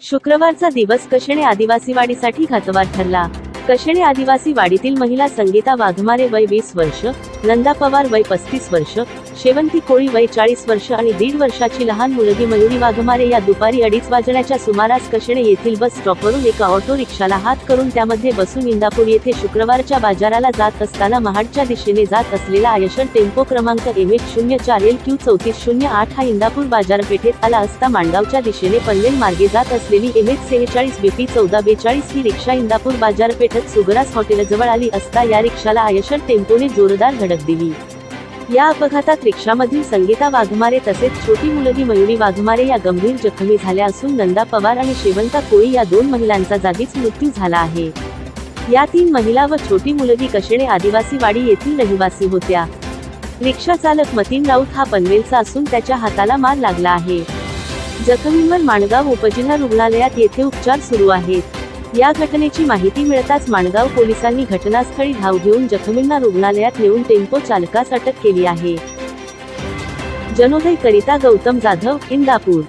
शुक्रवारचा दिवस कशेणे आदिवासीवाडीसाठी घातवार ठरला. कशेणे आदिवासी वाडीतील महिला संगीता वाघमारे वय वीस वर्ष नंदा पवार वय पस्तीस वर्ष शेवंती कोळी वय चाळीस वर्ष आणि दीड वर्षाची लहान मुलगी मयुरी वाघमारे या दुपारी अडीच वाजण्याच्या सुमारास कशेणे येथील बस स्टॉपवरून एका ऑटो रिक्षाला हात करून त्यामध्ये बसून इंदापूर येथे शुक्रवारच्या बाजाराला जात असताना महाडच्या दिशेने जात असलेला आयशर टेम्पो क्रमांक एम एक शून्य चार एल क्यू चौतीस शून्य आठ हा इंदापूर बाजारपेठेत आला असता मांडगावच्या दिशेने पनवेल मार्गे जात असलेली एम एच सेहेचाळीस बीपी चौदा बेचाळीस ही रिक्षा इंदापूर बाजारपेठेत सुगरास हॉटेलजवळ आली असता या रिक्षाला आयशर टेम्पोने जोरदार धडक दिली. या अपघातात रिक्षामधील संगीता वाघमारे तसेच छोटी मुलगी मयुरी वाघमारे या गंभीर जखमी झाल्या असून नंदा पवार आणि शेवंता कोळी या दोन महिलांचा जागीच मृत्यू झाला आहे. या तीन महिला व छोटी मुलगी कशेडे आदिवासी वाडी येथील रहिवासी होत्या. रिक्षा चालक मतीन राऊत हा पनवेलचा असून त्याच्या हाताला मार लागला आहे. जखमींवर माणगाव उपजिल्हा रुग्णालयात येथे उपचार सुरू आहेत. या घटनेची माहिती मिळताच माणगाव पोलिसांनी घटनास्थळी धाव घेऊन जखमींना रुग्णालयात नेऊन टेम्पो चालकास अटक केली आहे. जनोदय करिता गौतम जाधव इंदापूर.